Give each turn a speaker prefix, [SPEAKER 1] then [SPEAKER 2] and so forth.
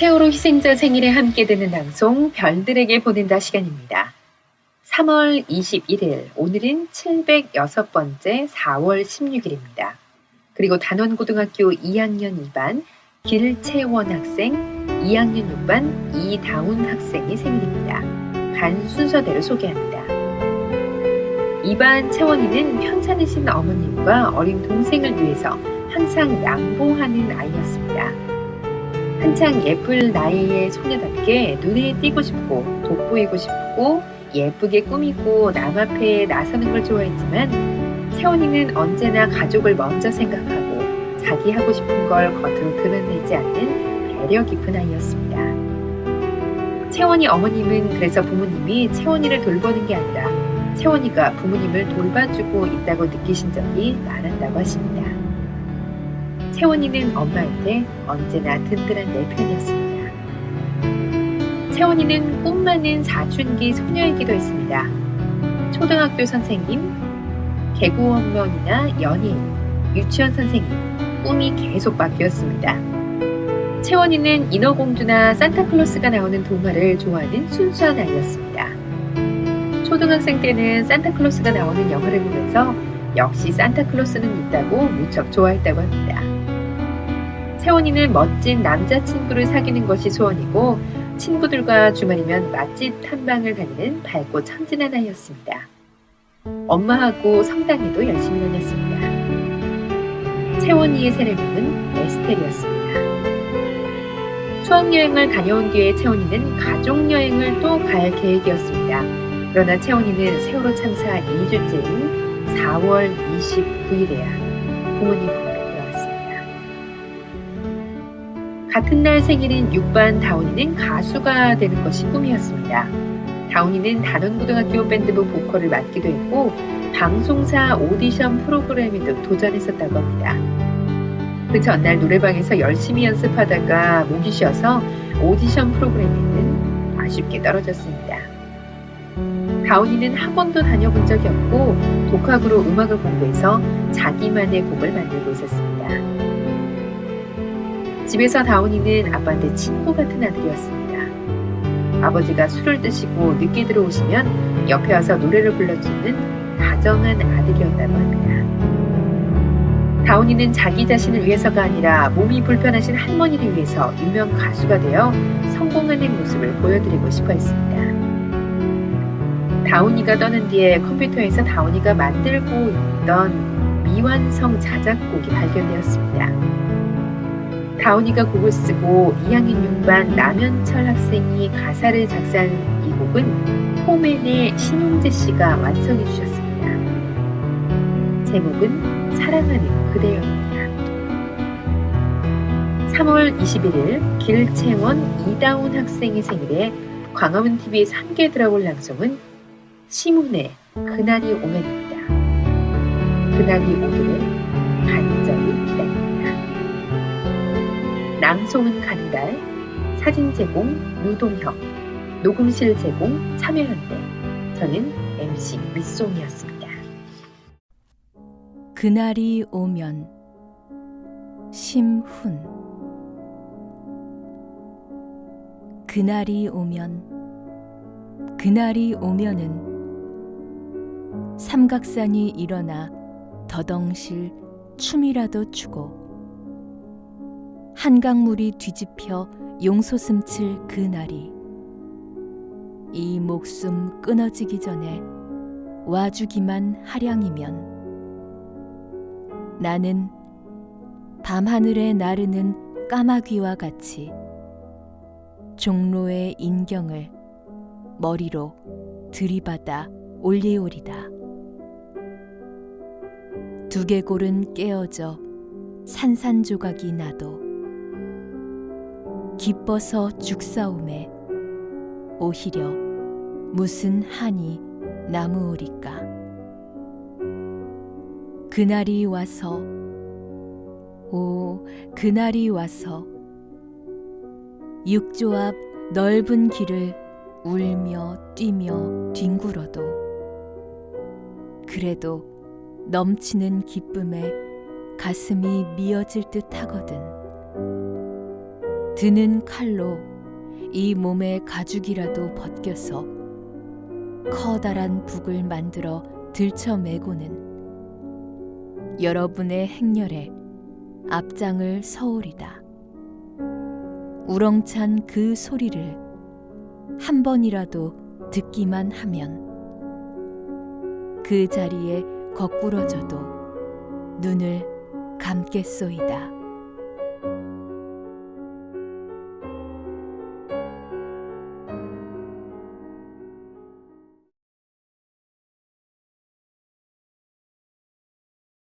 [SPEAKER 1] 세월호 희생자 생일에 함께 되는 방송 별들에게 보낸다 시간입니다. 3월 21일 오늘은 706번째 4월 16일입니다. 그리고 단원고등학교 2학년 2반 길채원 학생, 2학년 6반 이다운 학생의 생일입니다. 간 순서대로 소개합니다. 2반 채원이는 편찮으신 어머님과 어린 동생을 위해서 항상 양보하는 아이였습니다. 한창 예쁠 나이의 소녀답게 눈에 띄고 싶고 돋보이고 싶고 예쁘게 꾸미고 남 앞에 나서는 걸 좋아했지만 채원이는 언제나 가족을 먼저 생각하고 자기 하고 싶은 걸 겉으로 드러내지 않는 배려 깊은 아이였습니다. 채원이 어머님은 그래서 부모님이 채원이를 돌보는 게 아니라 채원이가 부모님을 돌봐주고 있다고 느끼신 적이 많았다고 하십니다. 채원이는 엄마한테 언제나 든든한 내 편이었습니다. 채원이는 꿈 많은 사춘기 소녀이기도 했습니다. 초등학교 선생님, 개구원면이나 연예인, 유치원 선생님, 꿈이 계속 바뀌었습니다. 채원이는 인어공주나 산타클로스가 나오는 동화를 좋아하는 순수한 아이였습니다. 초등학생 때는 산타클로스가 나오는 영화를 보면서 역시 산타클로스는 있다고 무척 좋아했다고 합니다. 채원이는 멋진 남자친구를 사귀는 것이 소원이고 친구들과 주말이면 맛집 탐방을 다니는 밝고 천진한 아이였습니다. 엄마하고 성당에도 열심히 다녔습니다. 채원이의 새내명은 에스텔이었습니다. 수학여행을 다녀온 뒤에 채원이는 가족여행을 또 갈 계획이었습니다. 그러나 채원이는 세월호 참사 2주째인 4월 29일에야 부모님 같은 날 생일인 6반 다운이는 가수가 되는 것이 꿈이었습니다. 다운이는 단원고등학교 밴드부 보컬을 맡기도 했고 방송사 오디션 프로그램에도 도전했었다고 합니다. 그 전날 노래방에서 열심히 연습하다가 목이 쉬어서 오디션 프로그램에는 아쉽게 떨어졌습니다. 다운이는 학원도 다녀본 적이 없고 독학으로 음악을 공부해서 자기만의 곡을 만들고 있었습니다. 집에서 다운이는 아빠한테 친구 같은 아들이었습니다. 아버지가 술을 드시고 늦게 들어오시면 옆에 와서 노래를 불러주는 다정한 아들이었다고 합니다. 다운이는 자기 자신을 위해서가 아니라 몸이 불편하신 할머니를 위해서 유명 가수가 되어 성공하는 모습을 보여드리고 싶어 했습니다. 다운이가 떠난 뒤에 컴퓨터에서 다운이가 만들고 있던 미완성 자작곡이 발견되었습니다. 다운이가 곡을 쓰고 2학년 6반 남현철 학생이 가사를 작사한 이 곡은 포맨의 신용재 씨가 완성해 주셨습니다. 제목은 사랑하는 그대여입니다. 3월 21일 길채원 이다운 학생의 생일에 광화문 TV에서 함께 들어볼 방송은 시문의 그날이 오면입니다. 그날이 오기를 낭송은 가는 달, 사진 제공 유동혁, 녹음실 제공 참여연대. 저는 MC 밑송이었습니다.
[SPEAKER 2] 그날이 오면 심훈 그날이 오면 그날이 오면은 삼각산이 일어나 더덩실 춤이라도 추고 한강물이 뒤집혀 용솟음 칠 그 날이 이 목숨 끊어지기 전에 와주기만 하량이면 나는 밤하늘에 나르는 까마귀와 같이 종로의 인경을 머리로 들이받아 올리오리다. 두개골은 깨어져 산산조각이 나도 기뻐서 죽사움에 오히려 무슨 한이 나무오리까. 그날이 와서 오 그날이 와서 육조 앞 넓은 길을 울며 뛰며 뒹굴어도 그래도 넘치는 기쁨에 가슴이 미어질 듯 하거든 드는 칼로 이 몸의 가죽이라도 벗겨서 커다란 북을 만들어 들쳐매고는 여러분의 행렬에 앞장을 서오리다. 우렁찬 그 소리를 한 번이라도 듣기만 하면 그 자리에 거꾸러져도 눈을 감겠소이다.